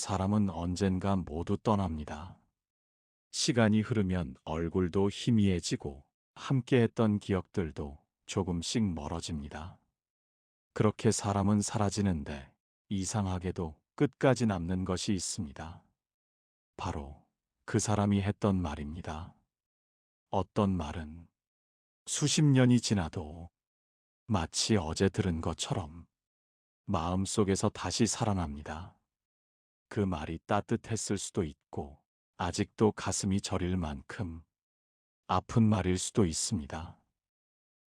사람은 언젠가 모두 떠납니다. 시간이 흐르면 얼굴도 희미해지고 함께했던 기억들도 조금씩 멀어집니다. 그렇게 사람은 사라지는데 이상하게도 끝까지 남는 것이 있습니다. 바로 그 사람이 했던 말입니다. 어떤 말은 수십 년이 지나도 마치 어제 들은 것처럼 마음속에서 다시 살아납니다. 그 말이 따뜻했을 수도 있고 아직도 가슴이 저릴 만큼 아픈 말일 수도 있습니다.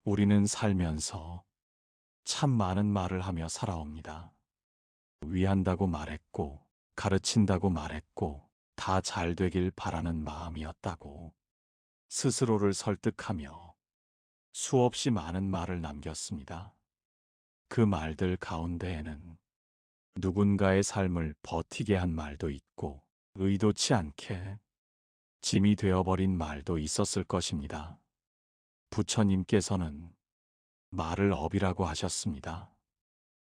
우리는 살면서 참 많은 말을 하며 살아옵니다. 위한다고 말했고, 가르친다고 말했고, 다 잘 되길 바라는 마음이었다고 스스로를 설득하며 수없이 많은 말을 남겼습니다. 그 말들 가운데에는 누군가의 삶을 버티게 한 말도 있고 의도치 않게 짐이 되어버린 말도 있었을 것입니다. 부처님께서는 말을 업이라고 하셨습니다.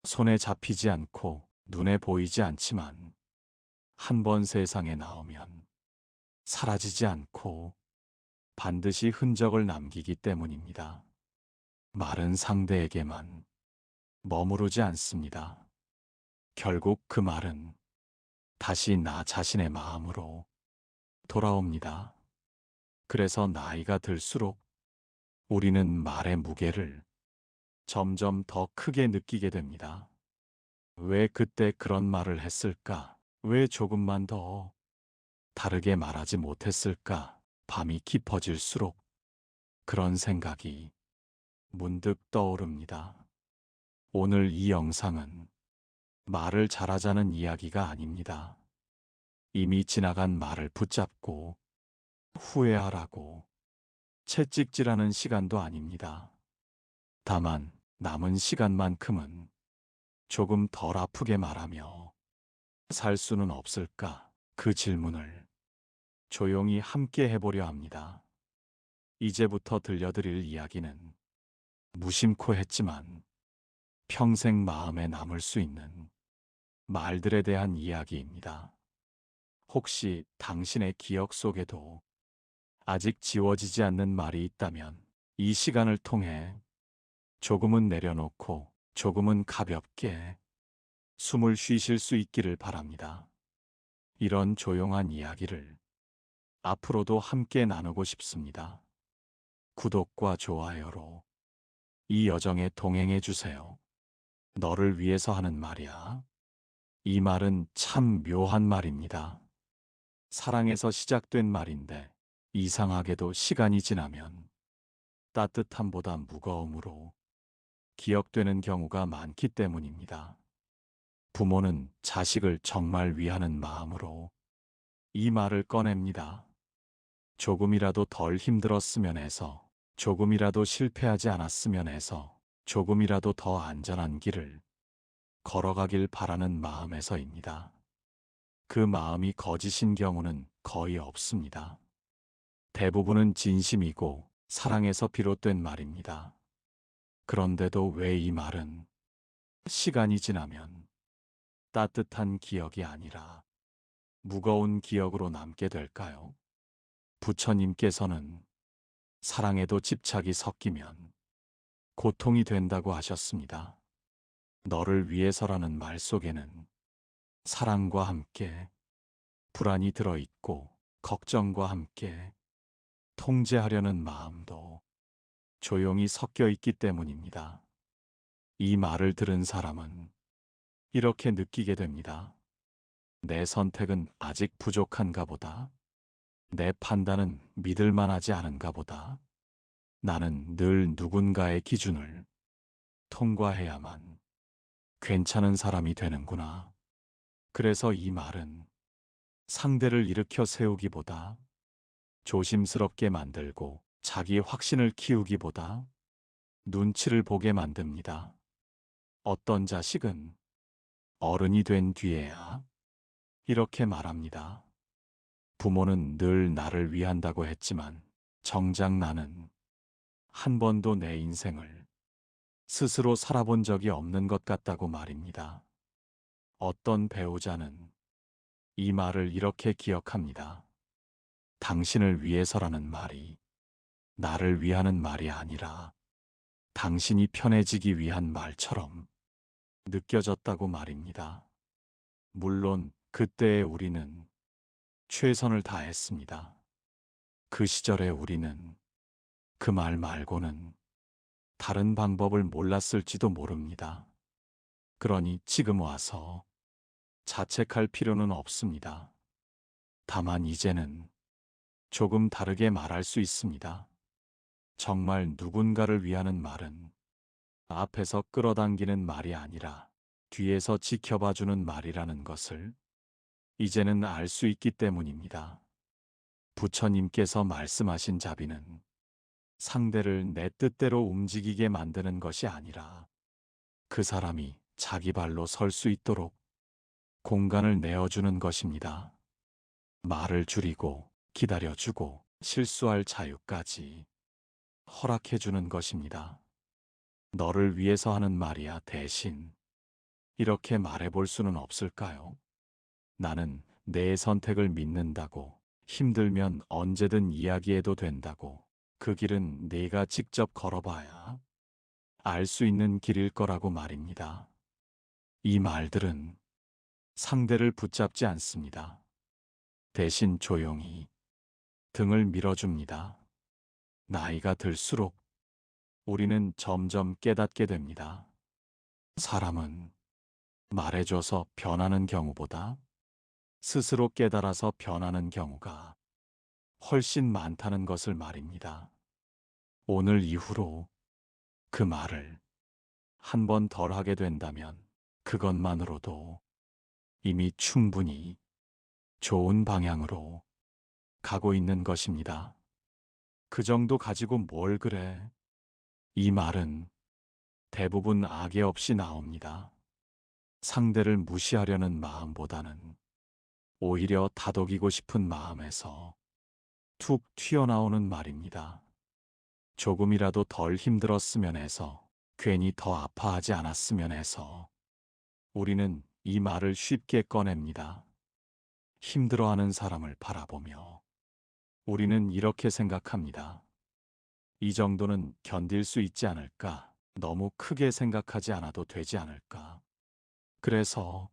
손에 잡히지 않고 눈에 보이지 않지만 한 번 세상에 나오면 사라지지 않고 반드시 흔적을 남기기 때문입니다. 말은 상대에게만 머무르지 않습니다. 결국 그 말은 다시 나 자신의 마음으로 돌아옵니다. 그래서 나이가 들수록 우리는 말의 무게를 점점 더 크게 느끼게 됩니다. 왜 그때 그런 말을 했을까? 왜 조금만 더 다르게 말하지 못했을까? 밤이 깊어질수록 그런 생각이 문득 떠오릅니다. 오늘 이 영상은 말을 잘하자는 이야기가 아닙니다. 이미 지나간 말을 붙잡고 후회하라고 채찍질하는 시간도 아닙니다. 다만 남은 시간만큼은 조금 덜 아프게 말하며 살 수는 없을까? 그 질문을 조용히 함께 해보려 합니다. 이제부터 들려드릴 이야기는 무심코 했지만 평생 마음에 남을 수 있는 말들에 대한 이야기입니다. 혹시 당신의 기억 속에도 아직 지워지지 않는 말이 있다면 이 시간을 통해 조금은 내려놓고 조금은 가볍게 숨을 쉬실 수 있기를 바랍니다. 이런 조용한 이야기를 앞으로도 함께 나누고 싶습니다. 구독과 좋아요로 이 여정에 동행해 주세요. 너를 위해서 하는 말이야. 이 말은 참 묘한 말입니다. 사랑에서 시작된 말인데 이상하게도 시간이 지나면 따뜻함보다 무거움으로 기억되는 경우가 많기 때문입니다. 부모는 자식을 정말 위하는 마음으로 이 말을 꺼냅니다. 조금이라도 덜 힘들었으면 해서, 조금이라도 실패하지 않았으면 해서, 조금이라도 더 안전한 길을 걸어가길 바라는 마음에서입니다. 그 마음이 거짓인 경우는 거의 없습니다. 대부분은 진심이고 사랑에서 비롯된 말입니다. 그런데도 왜 이 말은 시간이 지나면 따뜻한 기억이 아니라 무거운 기억으로 남게 될까요? 부처님께서는 사랑에도 집착이 섞이면 고통이 된다고 하셨습니다. 너를 위해서라는 말 속에는 사랑과 함께 불안이 들어있고 걱정과 함께 통제하려는 마음도 조용히 섞여 있기 때문입니다. 이 말을 들은 사람은 이렇게 느끼게 됩니다. 내 선택은 아직 부족한가 보다. 내 판단은 믿을 만하지 않은가 보다. 나는 늘 누군가의 기준을 통과해야만 괜찮은 사람이 되는구나. 그래서 이 말은 상대를 일으켜 세우기보다 조심스럽게 만들고 자기 확신을 키우기보다 눈치를 보게 만듭니다. 어떤 자식은 어른이 된 뒤에야 이렇게 말합니다. 부모는 늘 나를 위한다고 했지만 정작 나는 한 번도 내 인생을 스스로 살아본 적이 없는 것 같다고 말입니다. 어떤 배우자는 이 말을 이렇게 기억합니다. 당신을 위해서라는 말이 나를 위하는 말이 아니라 당신이 편해지기 위한 말처럼 느껴졌다고 말입니다. 물론 그때의 우리는 최선을 다했습니다. 그 시절의 우리는 그 말 말고는 다른 방법을 몰랐을지도 모릅니다. 그러니 지금 와서 자책할 필요는 없습니다. 다만 이제는 조금 다르게 말할 수 있습니다. 정말 누군가를 위하는 말은 앞에서 끌어당기는 말이 아니라 뒤에서 지켜봐주는 말이라는 것을 이제는 알 수 있기 때문입니다. 부처님께서 말씀하신 자비는 상대를 내 뜻대로 움직이게 만드는 것이 아니라 그 사람이 자기 발로 설 수 있도록 공간을 내어주는 것입니다. 말을 줄이고 기다려주고 실수할 자유까지 허락해주는 것입니다. 너를 위해서 하는 말이야 대신 이렇게 말해볼 수는 없을까요? 나는 내 선택을 믿는다고 힘들면 언제든 이야기해도 된다고 그 길은 내가 직접 걸어봐야 알 수 있는 길일 거라고 말입니다. 이 말들은 상대를 붙잡지 않습니다. 대신 조용히 등을 밀어줍니다. 나이가 들수록 우리는 점점 깨닫게 됩니다. 사람은 말해줘서 변하는 경우보다 스스로 깨달아서 변하는 경우가 훨씬 많다는 것을 말입니다. 오늘 이후로 그 말을 한 번 덜 하게 된다면 그것만으로도 이미 충분히 좋은 방향으로 가고 있는 것입니다. 그 정도 가지고 뭘 그래? 이 말은 대부분 악의 없이 나옵니다. 상대를 무시하려는 마음보다는 오히려 다독이고 싶은 마음에서 툭 튀어나오는 말입니다. 조금이라도 덜 힘들었으면 해서 괜히 더 아파하지 않았으면 해서 우리는 이 말을 쉽게 꺼냅니다. 힘들어하는 사람을 바라보며 우리는 이렇게 생각합니다. 이 정도는 견딜 수 있지 않을까? 너무 크게 생각하지 않아도 되지 않을까? 그래서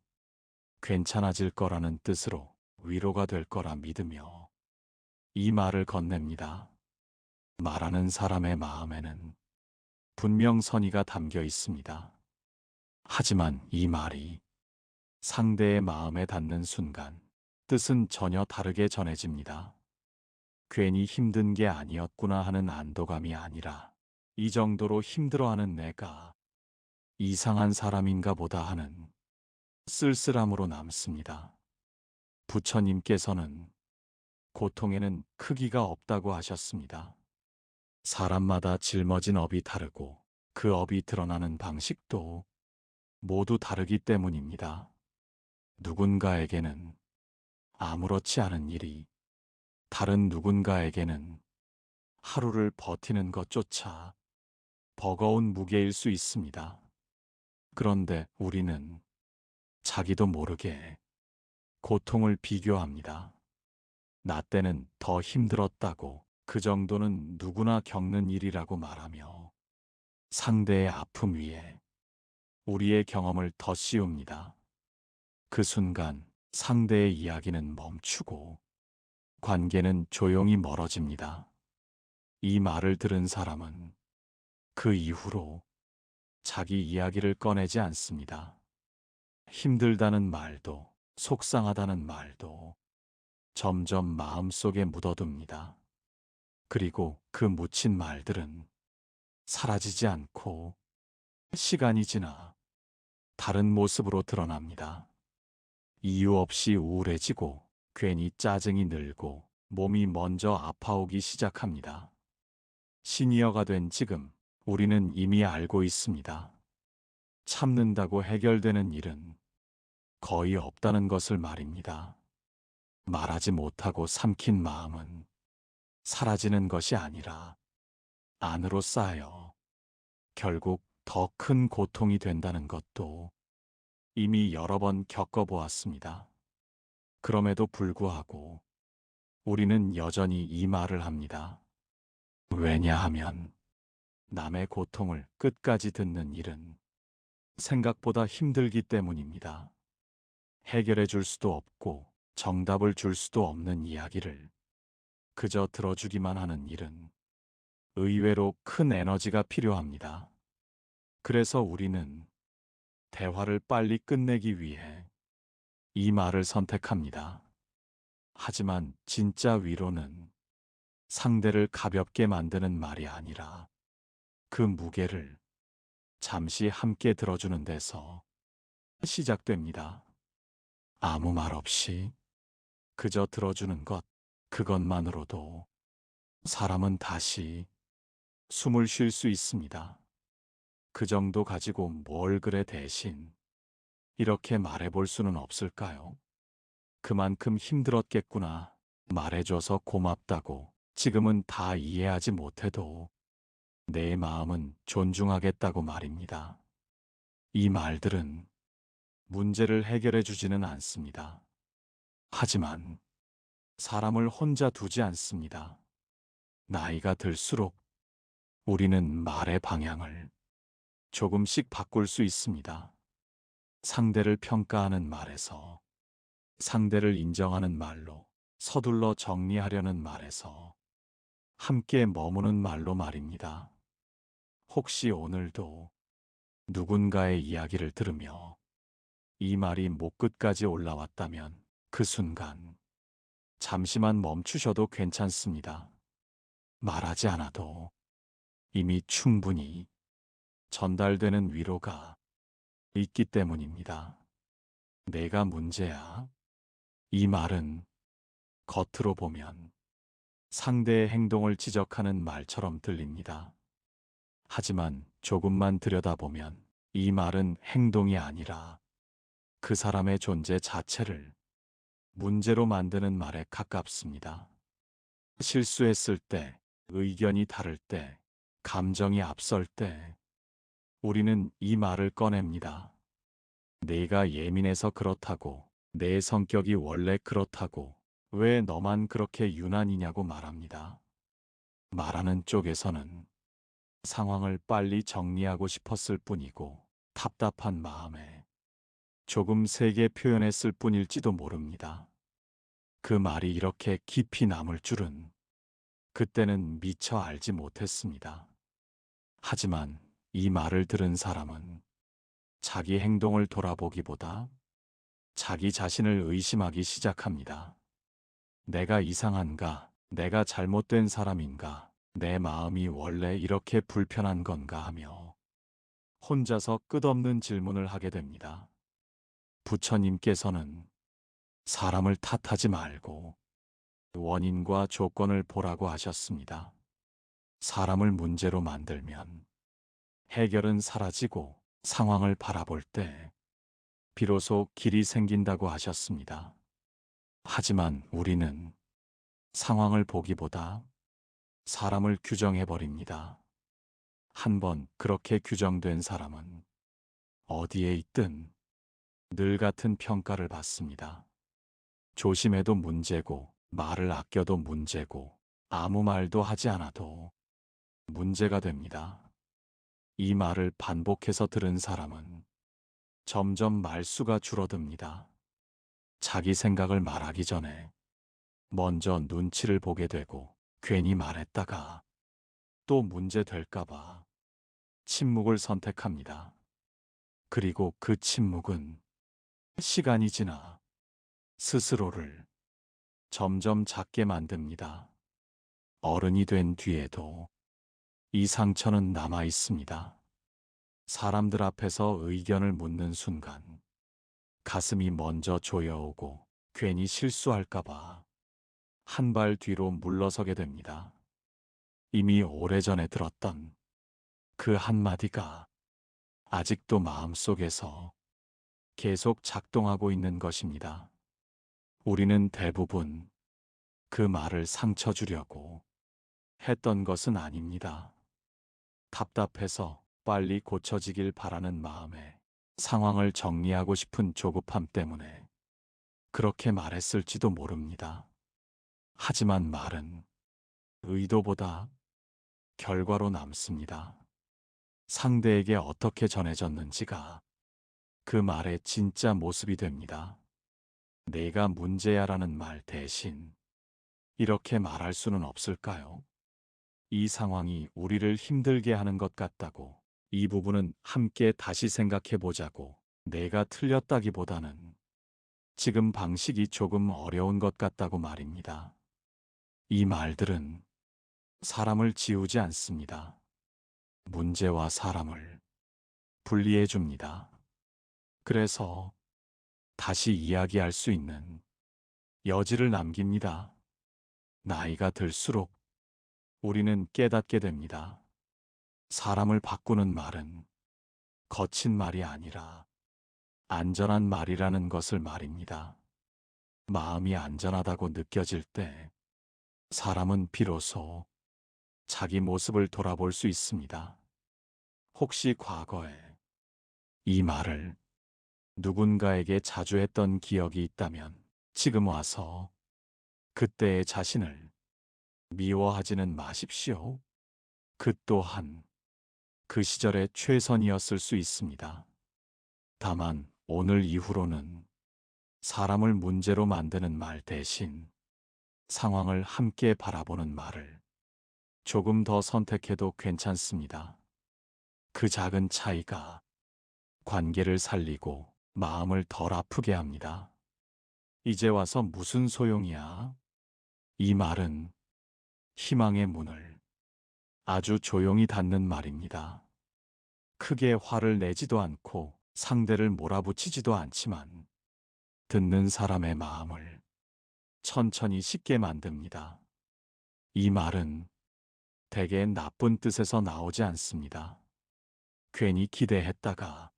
괜찮아질 거라는 뜻으로 위로가 될 거라 믿으며 이 말을 건넵니다. 말하는 사람의 마음에는 분명 선의가 담겨 있습니다. 하지만 이 말이 상대의 마음에 닿는 순간 뜻은 전혀 다르게 전해집니다. 괜히 힘든 게 아니었구나 하는 안도감이 아니라 이 정도로 힘들어하는 내가 이상한 사람인가 보다 하는 쓸쓸함으로 남습니다. 부처님께서는 고통에는 크기가 없다고 하셨습니다. 사람마다 짊어진 업이 다르고 그 업이 드러나는 방식도 모두 다르기 때문입니다. 누군가에게는 아무렇지 않은 일이 다른 누군가에게는 하루를 버티는 것조차 버거운 무게일 수 있습니다. 그런데 우리는 자기도 모르게 고통을 비교합니다. 나 때는 더 힘들었다고 그 정도는 누구나 겪는 일이라고 말하며 상대의 아픔 위에 우리의 경험을 더 씌웁니다. 그 순간 상대의 이야기는 멈추고 관계는 조용히 멀어집니다. 이 말을 들은 사람은 그 이후로 자기 이야기를 꺼내지 않습니다. 힘들다는 말도 속상하다는 말도 점점 마음속에 묻어둡니다. 그리고 그 묻힌 말들은 사라지지 않고 시간이 지나 다른 모습으로 드러납니다. 이유 없이 우울해지고 괜히 짜증이 늘고 몸이 먼저 아파오기 시작합니다. 시니어가 된 지금 우리는 이미 알고 있습니다. 참는다고 해결되는 일은 거의 없다는 것을 말입니다. 말하지 못하고 삼킨 마음은 사라지는 것이 아니라 안으로 쌓여 결국 더 큰 고통이 된다는 것도 이미 여러 번 겪어보았습니다. 그럼에도 불구하고 우리는 여전히 이 말을 합니다. 왜냐하면 남의 고통을 끝까지 듣는 일은 생각보다 힘들기 때문입니다. 해결해 줄 수도 없고 정답을 줄 수도 없는 이야기를 그저 들어주기만 하는 일은 의외로 큰 에너지가 필요합니다. 그래서 우리는 대화를 빨리 끝내기 위해 이 말을 선택합니다. 하지만 진짜 위로는 상대를 가볍게 만드는 말이 아니라 그 무게를 잠시 함께 들어주는 데서 시작됩니다. 아무 말 없이 그저 들어주는 것, 그것만으로도 사람은 다시 숨을 쉴 수 있습니다. 그 정도 가지고 뭘 그래 대신 이렇게 말해볼 수는 없을까요? 그만큼 힘들었겠구나. 말해줘서 고맙다고 지금은 다 이해하지 못해도 내 마음은 존중하겠다고 말입니다. 이 말들은 문제를 해결해 주지는 않습니다. 하지만 사람을 혼자 두지 않습니다. 나이가 들수록 우리는 말의 방향을 조금씩 바꿀 수 있습니다. 상대를 평가하는 말에서 상대를 인정하는 말로 서둘러 정리하려는 말에서 함께 머무는 말로 말입니다. 혹시 오늘도 누군가의 이야기를 들으며 이 말이 목 끝까지 올라왔다면 그 순간 잠시만 멈추셔도 괜찮습니다. 말하지 않아도 이미 충분히 전달되는 위로가 있기 때문입니다. 내가 문제야. 이 말은 겉으로 보면 상대의 행동을 지적하는 말처럼 들립니다. 하지만 조금만 들여다보면 이 말은 행동이 아니라 그 사람의 존재 자체를 문제로 만드는 말에 가깝습니다. 실수했을 때, 의견이 다를 때, 감정이 앞설 때, 우리는 이 말을 꺼냅니다. 내가 예민해서 그렇다고, 내 성격이 원래 그렇다고, 왜 너만 그렇게 유난이냐고 말합니다. 말하는 쪽에서는 상황을 빨리 정리하고 싶었을 뿐이고, 답답한 마음에 조금 세게 표현했을 뿐일지도 모릅니다. 그 말이 이렇게 깊이 남을 줄은 그때는 미처 알지 못했습니다. 하지만 이 말을 들은 사람은 자기 행동을 돌아보기보다 자기 자신을 의심하기 시작합니다. 내가 이상한가? 내가 잘못된 사람인가? 내 마음이 원래 이렇게 불편한 건가 하며 혼자서 끝없는 질문을 하게 됩니다. 부처님께서는 사람을 탓하지 말고 원인과 조건을 보라고 하셨습니다. 사람을 문제로 만들면 해결은 사라지고 상황을 바라볼 때 비로소 길이 생긴다고 하셨습니다. 하지만 우리는 상황을 보기보다 사람을 규정해 버립니다. 한번 그렇게 규정된 사람은 어디에 있든 늘 같은 평가를 받습니다. 조심해도 문제고, 말을 아껴도 문제고, 아무 말도 하지 않아도 문제가 됩니다. 이 말을 반복해서 들은 사람은 점점 말수가 줄어듭니다. 자기 생각을 말하기 전에 먼저 눈치를 보게 되고 괜히 말했다가 또 문제 될까봐 침묵을 선택합니다. 그리고 그 침묵은 시간이 지나 스스로를 점점 작게 만듭니다. 어른이 된 뒤에도 이 상처는 남아 있습니다. 사람들 앞에서 의견을 묻는 순간 가슴이 먼저 조여오고 괜히 실수할까봐 한 발 뒤로 물러서게 됩니다. 이미 오래전에 들었던 그 한마디가 아직도 마음속에서 계속 작동하고 있는 것입니다. 우리는 대부분 그 말을 상처 주려고 했던 것은 아닙니다. 답답해서 빨리 고쳐지길 바라는 마음에 상황을 정리하고 싶은 조급함 때문에 그렇게 말했을지도 모릅니다. 하지만 말은 의도보다 결과로 남습니다. 상대에게 어떻게 전해졌는지가 그 말의 진짜 모습이 됩니다. 내가 문제야라는 말 대신 이렇게 말할 수는 없을까요? 이 상황이 우리를 힘들게 하는 것 같다고 이 부분은 함께 다시 생각해 보자고 내가 틀렸다기보다는 지금 방식이 조금 어려운 것 같다고 말입니다. 이 말들은 사람을 지우지 않습니다. 문제와 사람을 분리해 줍니다. 그래서 다시 이야기할 수 있는 여지를 남깁니다. 나이가 들수록 우리는 깨닫게 됩니다. 사람을 바꾸는 말은 거친 말이 아니라 안전한 말이라는 것을 말입니다. 마음이 안전하다고 느껴질 때 사람은 비로소 자기 모습을 돌아볼 수 있습니다. 혹시 과거에 이 말을 누군가에게 자주 했던 기억이 있다면 지금 와서 그때의 자신을 미워하지는 마십시오. 그 또한 그 시절의 최선이었을 수 있습니다. 다만 오늘 이후로는 사람을 문제로 만드는 말 대신 상황을 함께 바라보는 말을 조금 더 선택해도 괜찮습니다. 그 작은 차이가 관계를 살리고 마음을 덜 아프게 합니다. 이제 와서 무슨 소용이야? 이 말은 희망의 문을 아주 조용히 닫는 말입니다. 크게 화를 내지도 않고 상대를 몰아붙이지도 않지만 듣는 사람의 마음을 천천히 식게 만듭니다. 이 말은 대개 나쁜 뜻에서 나오지 않습니다. 괜히 기대했다가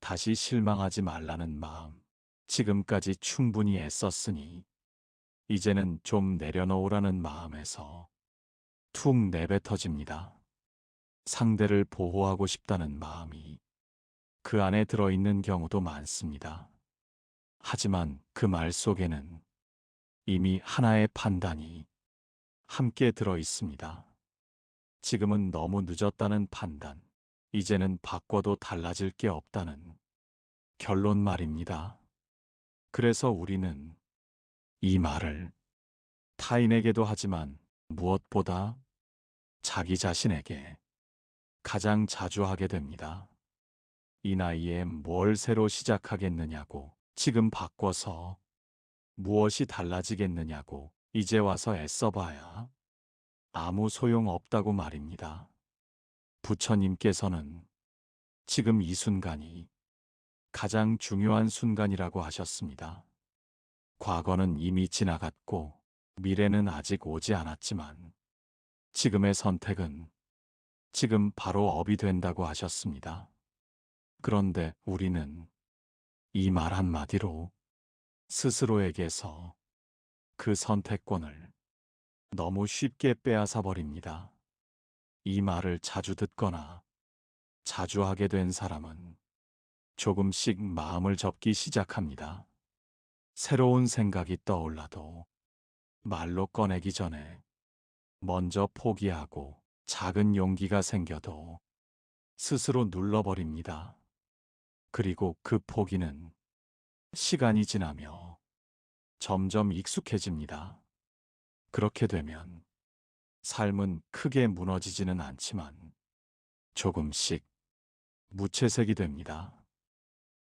다시 실망하지 말라는 마음. 지금까지 충분히 애썼으니 이제는 좀 내려놓으라는 마음에서 툭 내뱉어집니다. 상대를 보호하고 싶다는 마음이 그 안에 들어있는 경우도 많습니다. 하지만 그 말 속에는 이미 하나의 판단이 함께 들어 있습니다. 지금은 너무 늦었다는 판단, 이제는 바꿔도 달라질 게 없다는 결론 말입니다. 그래서 우리는 이 말을 타인에게도 하지만 무엇보다 자기 자신에게 가장 자주 하게 됩니다. 이 나이에 뭘 새로 시작하겠느냐고 지금 바꿔서 무엇이 달라지겠느냐고 이제 와서 애써봐야 아무 소용 없다고 말입니다. 부처님께서는 지금 이 순간이 가장 중요한 순간이라고 하셨습니다. 과거는 이미 지나갔고 미래는 아직 오지 않았지만 지금의 선택은 지금 바로 업이 된다고 하셨습니다. 그런데 우리는 이 말 한마디로 스스로에게서 그 선택권을 너무 쉽게 빼앗아 버립니다. 이 말을 자주 듣거나 자주 하게 된 사람은 조금씩 마음을 접기 시작합니다. 새로운 생각이 떠올라도 말로 꺼내기 전에 먼저 포기하고 작은 용기가 생겨도 스스로 눌러버립니다. 그리고 그 포기는 시간이 지나며 점점 익숙해집니다. 그렇게 되면 삶은 크게 무너지지는 않지만 조금씩 무채색이 됩니다.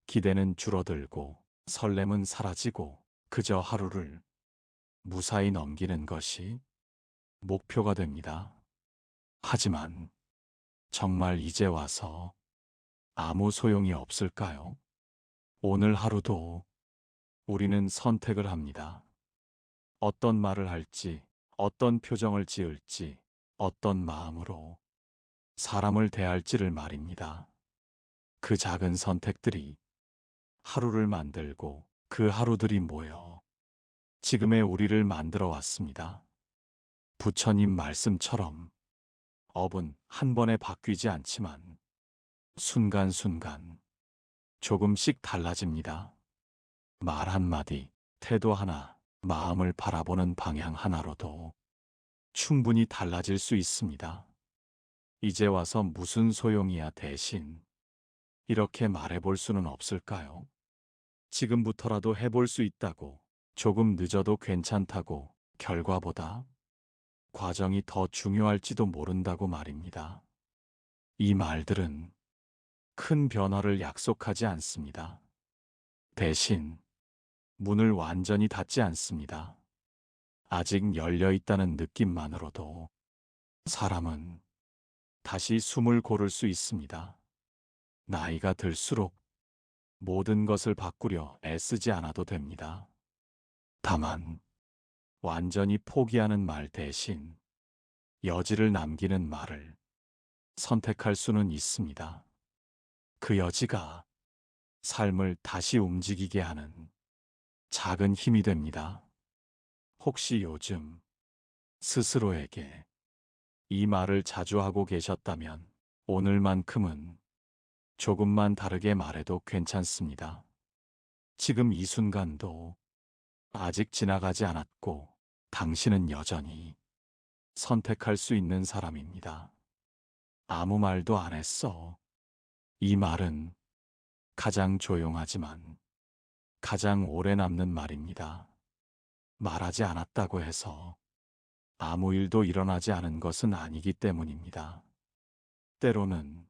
기대는 줄어들고 설렘은 사라지고 그저 하루를 무사히 넘기는 것이 목표가 됩니다. 하지만 정말 이제 와서 아무 소용이 없을까요? 오늘 하루도 우리는 선택을 합니다. 어떤 말을 할지, 어떤 표정을 지을지, 어떤 마음으로 사람을 대할지를 말입니다. 그 작은 선택들이 하루를 만들고 그 하루들이 모여 지금의 우리를 만들어 왔습니다. 부처님 말씀처럼 업은 한 번에 바뀌지 않지만 순간순간 조금씩 달라집니다. 말 한마디, 태도 하나, 마음을 바라보는 방향 하나로도 충분히 달라질 수 있습니다. 이제 와서 무슨 소용이야 대신 이렇게 말해볼 수는 없을까요? 지금부터라도 해볼 수 있다고 조금 늦어도 괜찮다고 결과보다 과정이 더 중요할지도 모른다고 말입니다. 이 말들은 큰 변화를 약속하지 않습니다. 대신 문을 완전히 닫지 않습니다. 아직 열려 있다는 느낌만으로도 사람은 다시 숨을 고를 수 있습니다. 나이가 들수록 모든 것을 바꾸려 애쓰지 않아도 됩니다. 다만, 완전히 포기하는 말 대신 여지를 남기는 말을 선택할 수는 있습니다. 그 여지가 삶을 다시 움직이게 하는 작은 힘이 됩니다. 혹시 요즘 스스로에게 이 말을 자주 하고 계셨다면 오늘만큼은 조금만 다르게 말해도 괜찮습니다. 지금 이 순간도 아직 지나가지 않았고 당신은 여전히 선택할 수 있는 사람입니다. 아무 말도 안 했어. 이 말은 가장 조용하지만 가장 오래 남는 말입니다. 말하지 않았다고 해서 아무 일도 일어나지 않은 것은 아니기 때문입니다. 때로는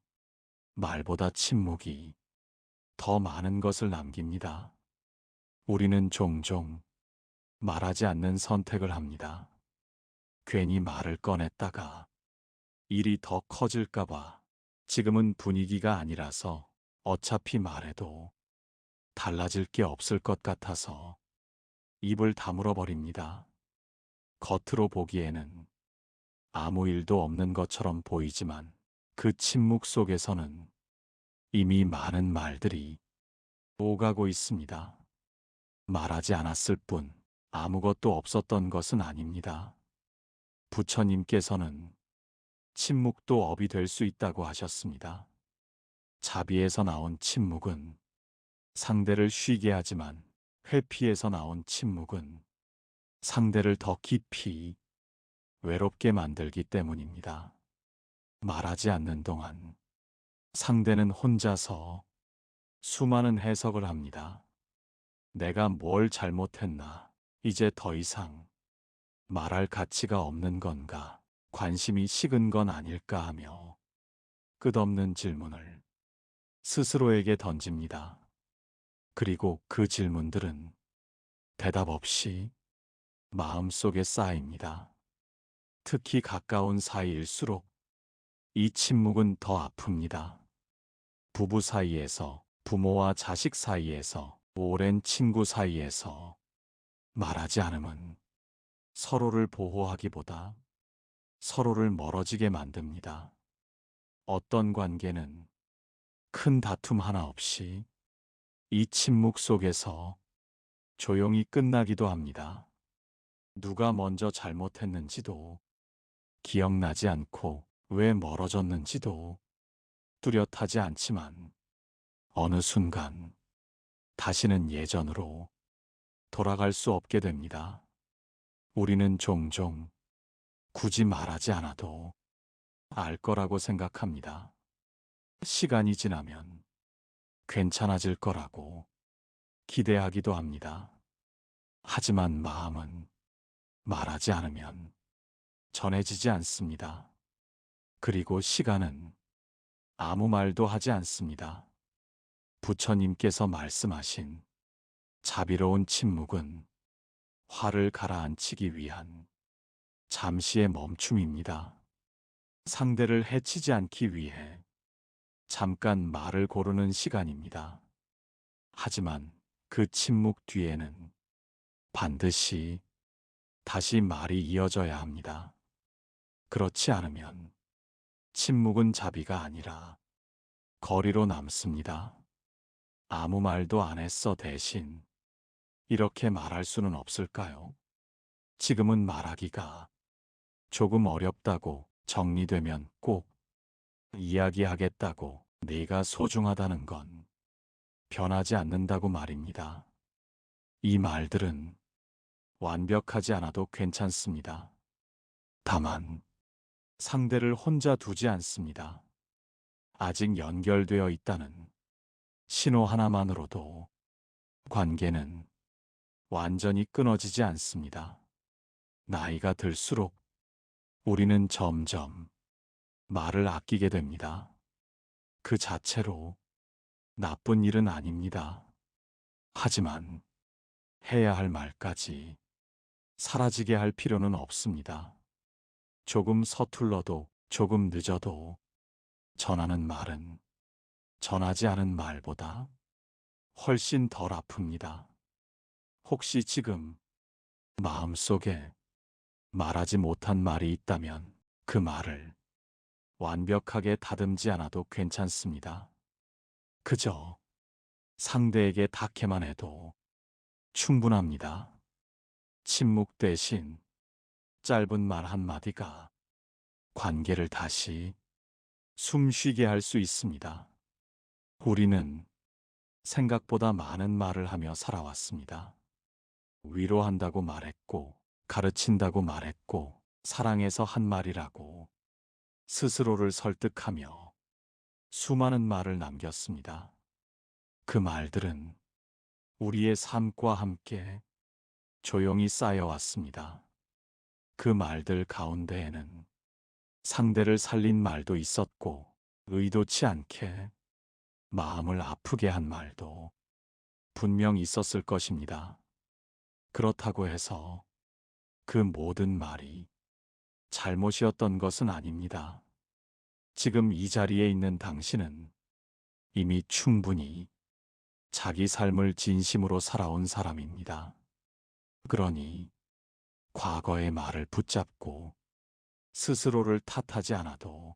말보다 침묵이 더 많은 것을 남깁니다. 우리는 종종 말하지 않는 선택을 합니다. 괜히 말을 꺼냈다가 일이 더 커질까봐 지금은 분위기가 아니라서 어차피 말해도 달라질 게 없을 것 같아서 입을 다물어 버립니다. 겉으로 보기에는 아무 일도 없는 것처럼 보이지만 그 침묵 속에서는 이미 많은 말들이 오가고 있습니다. 말하지 않았을 뿐 아무것도 없었던 것은 아닙니다. 부처님께서는 침묵도 업이 될 수 있다고 하셨습니다. 자비에서 나온 침묵은 상대를 쉬게 하지만 회피에서 나온 침묵은 상대를 더 깊이 외롭게 만들기 때문입니다. 말하지 않는 동안 상대는 혼자서 수많은 해석을 합니다. 내가 뭘 잘못했나? 이제 더 이상 말할 가치가 없는 건가? 관심이 식은 건 아닐까 하며 끝없는 질문을 스스로에게 던집니다. 그리고 그 질문들은 대답 없이 마음속에 쌓입니다. 특히 가까운 사이일수록 이 침묵은 더 아픕니다. 부부 사이에서, 부모와 자식 사이에서, 오랜 친구 사이에서 말하지 않음은 서로를 보호하기보다 서로를 멀어지게 만듭니다. 어떤 관계는 큰 다툼 하나 없이 이 침묵 속에서 조용히 끝나기도 합니다. 누가 먼저 잘못했는지도 기억나지 않고 왜 멀어졌는지도 뚜렷하지 않지만 어느 순간 다시는 예전으로 돌아갈 수 없게 됩니다. 우리는 종종 굳이 말하지 않아도 알 거라고 생각합니다. 시간이 지나면 괜찮아질 거라고 기대하기도 합니다. 하지만 마음은 말하지 않으면 전해지지 않습니다. 그리고 시간은 아무 말도 하지 않습니다. 부처님께서 말씀하신 자비로운 침묵은 화를 가라앉히기 위한 잠시의 멈춤입니다. 상대를 해치지 않기 위해 잠깐 말을 고르는 시간입니다. 하지만 그 침묵 뒤에는 반드시 다시 말이 이어져야 합니다. 그렇지 않으면 침묵은 자비가 아니라 거리로 남습니다. 아무 말도 안 했어 대신 이렇게 말할 수는 없을까요? 지금은 말하기가 조금 어렵다고 정리되면 꼭 이야기하겠다고 네가 소중하다는 건 변하지 않는다고 말입니다. 이 말들은 완벽하지 않아도 괜찮습니다. 다만 상대를 혼자 두지 않습니다. 아직 연결되어 있다는 신호 하나만으로도 관계는 완전히 끊어지지 않습니다. 나이가 들수록 우리는 점점 말을 아끼게 됩니다. 그 자체로 나쁜 일은 아닙니다. 하지만 해야 할 말까지 사라지게 할 필요는 없습니다. 조금 서툴러도 조금 늦어도 전하는 말은 전하지 않은 말보다 훨씬 덜 아픕니다. 혹시 지금 마음속에 말하지 못한 말이 있다면 그 말을 완벽하게 다듬지 않아도 괜찮습니다. 그저 상대에게 닿게만 해도 충분합니다. 침묵 대신 짧은 말 한마디가 관계를 다시 숨 쉬게 할 수 있습니다. 우리는 생각보다 많은 말을 하며 살아왔습니다. 위로한다고 말했고, 가르친다고 말했고, 사랑해서 한 말이라고 스스로를 설득하며 수많은 말을 남겼습니다. 그 말들은 우리의 삶과 함께 조용히 쌓여왔습니다. 그 말들 가운데에는 상대를 살린 말도 있었고, 의도치 않게 마음을 아프게 한 말도 분명 있었을 것입니다. 그렇다고 해서 그 모든 말이 잘못이었던 것은 아닙니다. 지금 이 자리에 있는 당신은 이미 충분히 자기 삶을 진심으로 살아온 사람입니다. 그러니 과거의 말을 붙잡고 스스로를 탓하지 않아도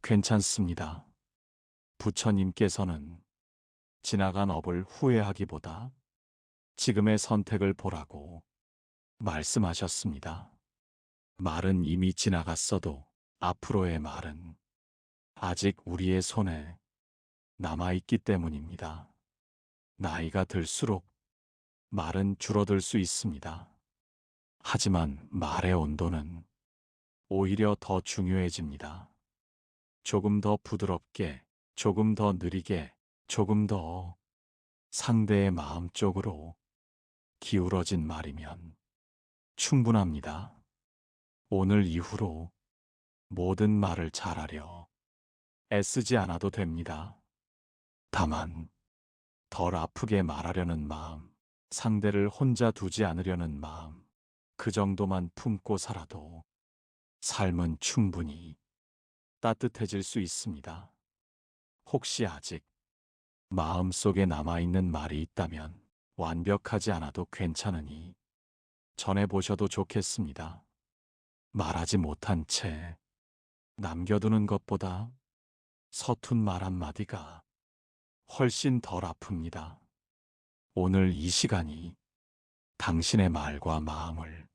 괜찮습니다. 부처님께서는 지나간 업을 후회하기보다 지금의 선택을 보라고 말씀하셨습니다. 말은 이미 지나갔어도 앞으로의 말은 아직 우리의 손에 남아있기 때문입니다. 나이가 들수록 말은 줄어들 수 있습니다. 하지만 말의 온도는 오히려 더 중요해집니다. 조금 더 부드럽게, 조금 더 느리게, 조금 더 상대의 마음 쪽으로 기울어진 말이면 충분합니다. 오늘 이후로 모든 말을 잘하려 애쓰지 않아도 됩니다. 다만 덜 아프게 말하려는 마음, 상대를 혼자 두지 않으려는 마음, 그 정도만 품고 살아도 삶은 충분히 따뜻해질 수 있습니다. 혹시 아직 마음속에 남아있는 말이 있다면 완벽하지 않아도 괜찮으니 전해보셔도 좋겠습니다. 말하지 못한 채 남겨두는 것보다 서툰 말 한마디가 훨씬 덜 아픕니다. 오늘 이 시간이 당신의 말과 마음을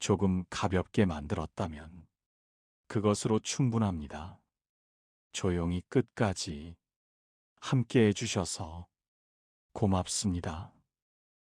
조금 가볍게 만들었다면 그것으로 충분합니다. 조용히 끝까지 함께 해주셔서 고맙습니다.